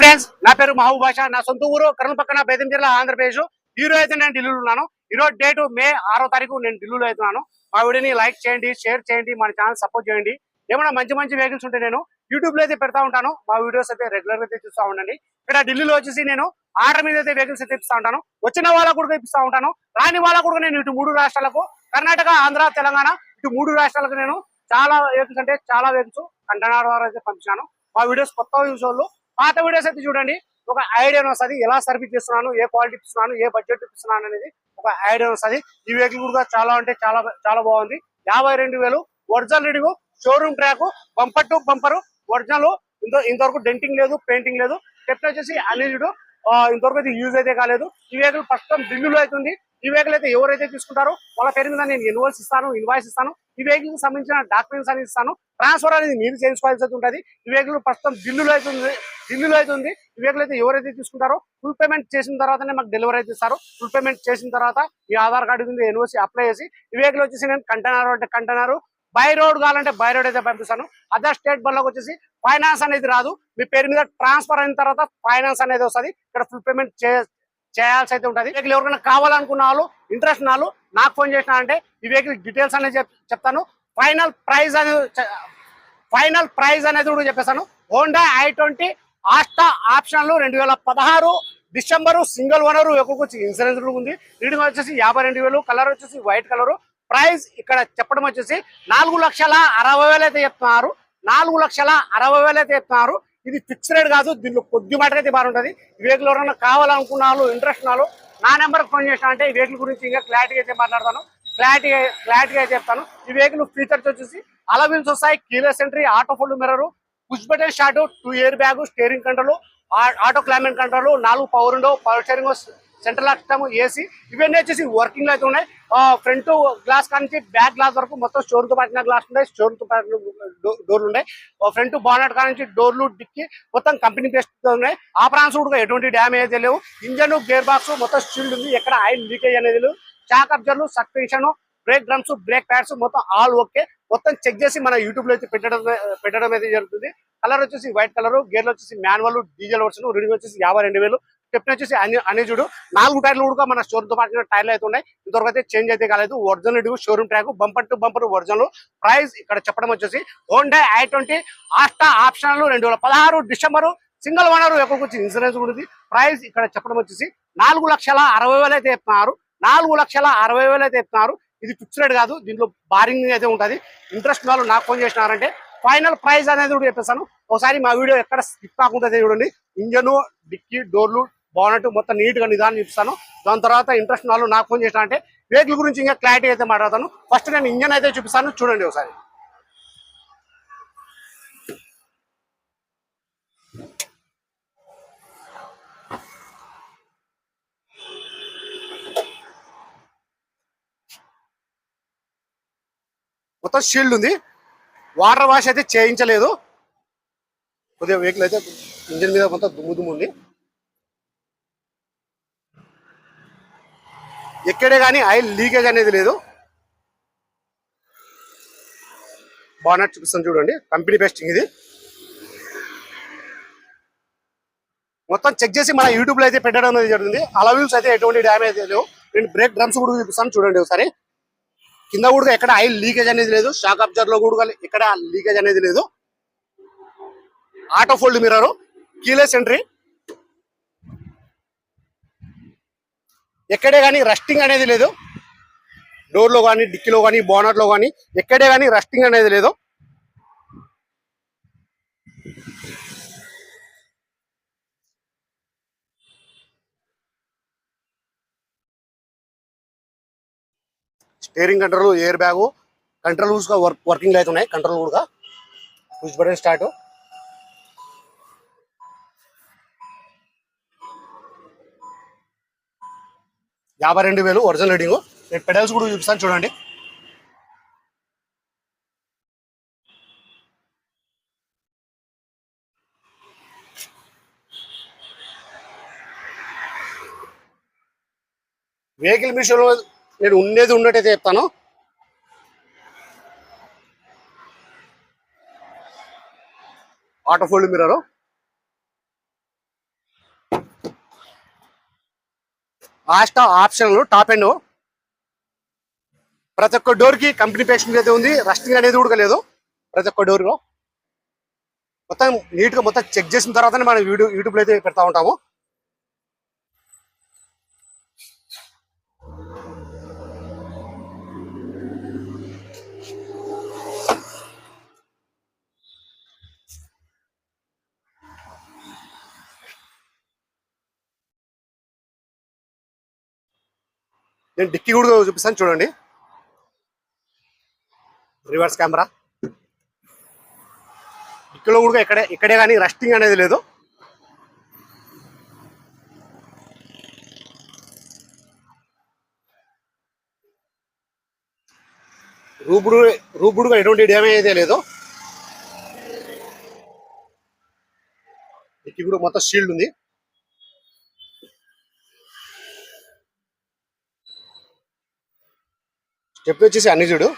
Friends నా పేరు మహబూబ్ బాషా నా సొంత ఊరు కర్నూలు పక్కన బేదం జిల్లా ఆంధ్రప్రదేశ్. ఈ రోజు అయితే నేను ఢిల్లీలో ఉన్నాను. ఈరోజు డేట్ మే ఆరో తారీఖు నేను ఢిల్లీలో అవుతున్నాను. మా వీడియోని లైక్ చేయండి షేర్ చేయండి మన ఛానల్ సపోర్ట్ చేయండి. ఏమైనా మంచి మంచి వెహికల్స్ ఉంటే నేను యూట్యూబ్లో అయితే పెడతా ఉంటాను. మా వీడియోస్ అయితే రెగ్యులర్గా అయితే చూస్తూ ఉండండి. ఇక్కడ ఢిల్లీలో వచ్చేసి నేను ఆర్డర్ మీద అయితే వెహికల్స్ అయితే ఇప్పిస్తా ఉంటాను. వచ్చిన వాళ్ళకు కూడా ఇప్పిస్తా ఉంటాను. రాని వాళ్ళకు కూడా నేను ఇటు మూడు రాష్ట్రాలకు కర్ణాటక ఆంధ్ర తెలంగాణ ఇటు మూడు రాష్ట్రాలకు నేను చాలా వెహికల్స్ అంటే చాలా వెహికల్స్ కంటైనర్ ద్వారా అయితే పంపించాను. మా వీడియోస్ కొత్త యూస్ వాళ్ళు పాత వీడియోస్ అయితే చూడండి. ఒక ఐడియా వస్తుంది ఎలా సర్వీస్ చేస్తున్నాను ఏ క్వాలిటీ ఇస్తున్నాను ఏ బడ్జెట్ ఇస్తున్నాను అనేది ఒక ఐడియా వస్తుంది. ఈ వెహికల్ కూడా చాలా అంటే చాలా చాలా బాగుంది. యాభై రెండు వేలు original reading showroom track bumper to bumper original. ఇంత ఇంతవరకు డెంటింగ్ లేదు పెయింటింగ్ లేదు. స్టెప్ వచ్చేసి అనిజుడు ఇంతవరకు అయితే యూజ్ అయితే కాలేదు. ఈ వెహికల్ ప్రస్తుతం ఢిల్లీలో అవుతుంది ఈ వెహికల్ అయితే ఎవరైతే తీసుకుంటారో వాళ్ళ పేరు మీద నేను ఇన్వాయిస్ ఇస్తాను ఇన్వాయిస్ ఇస్తాను. ఈ వెహికల్కి సంబంధించిన డాక్యుమెంట్స్ అనేది ఇస్తాను. ట్రాన్స్ఫర్ అనేది మీరు చేసుకోవాల్సి అయితే ఉంటుంది. ఈ వెహికల్ ప్రస్తుతం ఢిల్లీలో అవుతుంది ఢిల్లీలో అయితే ఈ వెహికల్ అయితే ఎవరైతే తీసుకుంటారో ఫుల్ పేమెంట్ చేసిన తర్వాతనే మాకు డెలివరీ అయితే ఇస్తారు. ఫుల్ పేమెంట్ చేసిన తర్వాత మీ ఆధార్ కార్డు కింద ఎన్ఓసి అప్లై చేసి ఈ వెహికల్ వచ్చేసి నేను కంటైనర్ అంటే కంటైనర్ బై రోడ్ కావాలంటే బై రోడ్ అయితే పంపిస్తాను. అదర్ స్టేట్ బల్లోకి వచ్చేసి ఫైనాన్స్ అనేది రాదు. మీ పేరు మీద ట్రాన్స్ఫర్ అయిన తర్వాత ఫైనాన్స్ అనేది వస్తుంది. ఇక్కడ ఫుల్ పేమెంట్ చేయాల్సి అయితే ఉంటుంది. వెహికల్ ఎవరికైనా కావాలనుకున్న వాళ్ళు ఇంట్రెస్ట్ వాళ్ళు నాకు ఫోన్ చేసిన అంటే ఈ వెహికల్ డీటెయిల్స్ అనేది చెప్తాను. ఫైనల్ ప్రైజ్ అనేది ఫైనల్ ప్రైజ్ అనేది కూడా చెప్పేస్తాను. హోండా ఐ ట్వంటీ ఆస్టా ఆప్షన్లు రెండు వేల పదహారు డిసెంబర్ సింగిల్ ఓనర్ ఎక్కువ ఇన్సూరెన్స్ కూడా ఉంది. రీడింగ్ వచ్చేసి యాభై రెండు వేలు కలర్ వచ్చేసి వైట్ కలర్. ప్రైస్ ఇక్కడ చెప్పడం వచ్చేసి నాలుగు లక్షల అరవై వేలు అయితే చెప్తున్నారు. నాలుగు లక్షల అరవై వేలు అయితే చెప్తున్నారు. ఇది ఫిక్స్ రేట్ కాదు దీనిలో కొద్ది మాటకైతే బాగుంటుంది ఈ వెహికల్ ఎవరైనా కావాలనుకున్న వాళ్ళు ఇంట్రెస్ట్ ఉన్న నా నెంబర్ ఫోన్ చేసిన అంటే ఈ వెహికల్ గురించి ఇంకా క్లారిటీగా అయితే మాట్లాడతాను. క్లారిటీ క్లారిటీగా అయితే చెప్తాను. ఈ వెహికల్ ఫీచర్స్ వచ్చేసి అలవిల్స్ వస్తాయి keyless entry auto full mirror push button start two airbag steering control auto climate control నాలుగు పవర్ ఉండవు power steering central system A C ఇవన్నీ వచ్చేసి వర్కింగ్ అయితే ఉన్నాయి. ఫ్రంట్ గ్లాస్ కానీ బ్యాక్ గ్లాస్ వరకు మొత్తం స్టోర్తో పట్టిన గ్లాస్ ఉన్నాయి స్టోర్తో పట్టిన డోర్లు ఉన్నాయి ఫ్రంట్ బానట్ కానించి డోర్లు డిక్కి మొత్తం కంపెనీ బెస్ట్ ఉన్నాయి. ఆ ప్రాన్స్ కూడా ఎటువంటి డ్యామేజ్ లేవు. ఇంజన్ గేర్ బాక్స్ మొత్తం స్టీల్ ఉంది. ఎక్కడ ఆయిల్ లీకేజ్ అనేది లేదు. Shock అబ్జర్లు suspension brake drums brake pads మొత్తం ఆల్ ఓకే మొత్తం చెక్ చేసి మన యూట్యూబ్లో అయితే పెట్టడం పెట్టడం అయితే జరుగుతుంది. కలర్ వచ్చేసి వైట్ కలర్ గేర్లు వచ్చేసి మాన్యువల్ డీజిల్ వర్షన్ రీడింగ్ వచ్చేసి యాభై రెండు వేలు. స్టెప్ని వచ్చేసి అన్ని అన్ని చూడు. నాలుగు టైర్లు కూడా మన షోరూమ్తో పాటు టైర్లు అయితే ఉన్నాయి. ఇంతవరకు అయితే చేంజ్ అయితే కాలేదు. Original showroom track bumper to bumper original price ఇక్కడ చెప్పడం వచ్చేసి హోండా ఐ ట్వంటీ ఆస్టా ఆప్షన్లు రెండు వేల పదహారు డిసెంబరు సింగిల్ ఓనర్ ఎక్కువ వచ్చి ఇన్సూరెన్స్ ఉంది. ప్రైస్ ఇక్కడ చెప్పడం వచ్చేసి నాలుగు లక్షల అరవై వేలు అయితే చెప్తున్నారు. నాలుగు లక్షల అరవై వేలు అయితే చెప్తున్నారు. ఇది ఫిక్స్డ్ కాదు దీంట్లో బారింగ్ అయితే ఉంటుంది. ఇంట్రెస్ట్ వాళ్ళు నాకు ఫోన్ చేసినారంటే ఫైనల్ ప్రైస్ అనేది కూడా చెప్పేస్తాను. ఒకసారి మా వీడియో ఎక్కడ స్కిప్ కాకుండా చూడండి. ఇంజను డిక్కీ డోర్లు బాగున్నట్టు మొత్తం నీట్గా నిదానం చూపిస్తాను. దాని తర్వాత ఇంట్రెస్ట్ వాళ్ళు నాకు ఫోన్ చేసినారంటే వెహికల్ గురించి ఇంకా క్లారిటీ అయితే మాట్లాడతాను. ఫస్ట్ నేను ఇంజన్ అయితే చూపిస్తాను. చూడండి ఒకసారి. మొత్తం షీల్డ్ ఉంది. వాటర్ వాష్ అయితే చేయించలేదు. కొద్దిగా వెహికల్ అయితే ఇంజిన్ మీద మొత్తం దుమ్ము దుమ్ము ఉంది. ఎక్కడే కానీ ఆయిల్ లీకేజ్ అనేది లేదు. బానట్ చూపిస్తాను చూడండి. కంపెనీ బెస్టింగ్ ఇది. మొత్తం చెక్ చేసి మన యూట్యూబ్లో అయితే పెట్టడం అనేది జరుగుతుంది. అలవీల్స్ అయితే ఎటువంటి డ్యామేజ్ లేవు. నేను బ్రేక్ డ్రమ్స్ కూడా చూపిస్తాను చూడండి ఒకసారి. కింద కూడా ఎక్కడ ఆయిల్ లీకేజ్ అనేది లేదు షాక్ అబ్జర్లో కూడా ఎక్కడ లీకేజ్ అనేది లేదు. Auto fold mirror keyless entry ఎక్కడే కానీ రస్టింగ్ అనేది లేదు. డోర్లో కానీ డిక్కీలో కానీ బోనర్లో కానీ ఎక్కడే కానీ రస్టింగ్ అనేది లేదు. ఎయిరింగ్ కంట్రోల్ ఎయిర్ బ్యాగ్ కంట్రోల్స్గా వర్క్ వర్కింగ్ అయితే ఉన్నాయి. కంట్రోల్ కూడా పుష్ బటన్ స్టార్ట్ యాభై రెండు వేలు ఒరిజినల్ రీడింగ్ నేను పెడల్స్ కూడా చూపిస్తాను చూడండి. వెహికల్ మిషన్లో నేను ఉండేది ఉన్నట్టయితే చెప్తాను. Auto fold mirror. ఆస్టా ఆప్షన్లు టాప్ అండ్ ప్రతి ఒక్క డోర్కి కంపెనీ పేషన్ అయితే ఉంది. రస్టింగ్ అనేది ఉడకలేదు ప్రతి ఒక్క డోర్లో. మొత్తం నీట్గా మొత్తం చెక్ చేసిన తర్వాతనే మనం యూట్యూబ్ యూట్యూబ్లో అయితే పెడతా ఉంటాము. నేను డిక్కీ కూడా చూపిస్తాను చూడండి. రివర్స్ కెమెరా డిక్కీలో కూడా ఇక్కడే ఇక్కడే కానీ రస్టింగ్ అనేది లేదు. రూపుడు రూపుడుగా ఎటువంటి డ్యామేజ్ అయితే లేదు. డిక్కీ కూడా మొత్తం షీల్డ్ ఉంది. స్టెప్ వచ్చేసి అన్ని చూడు.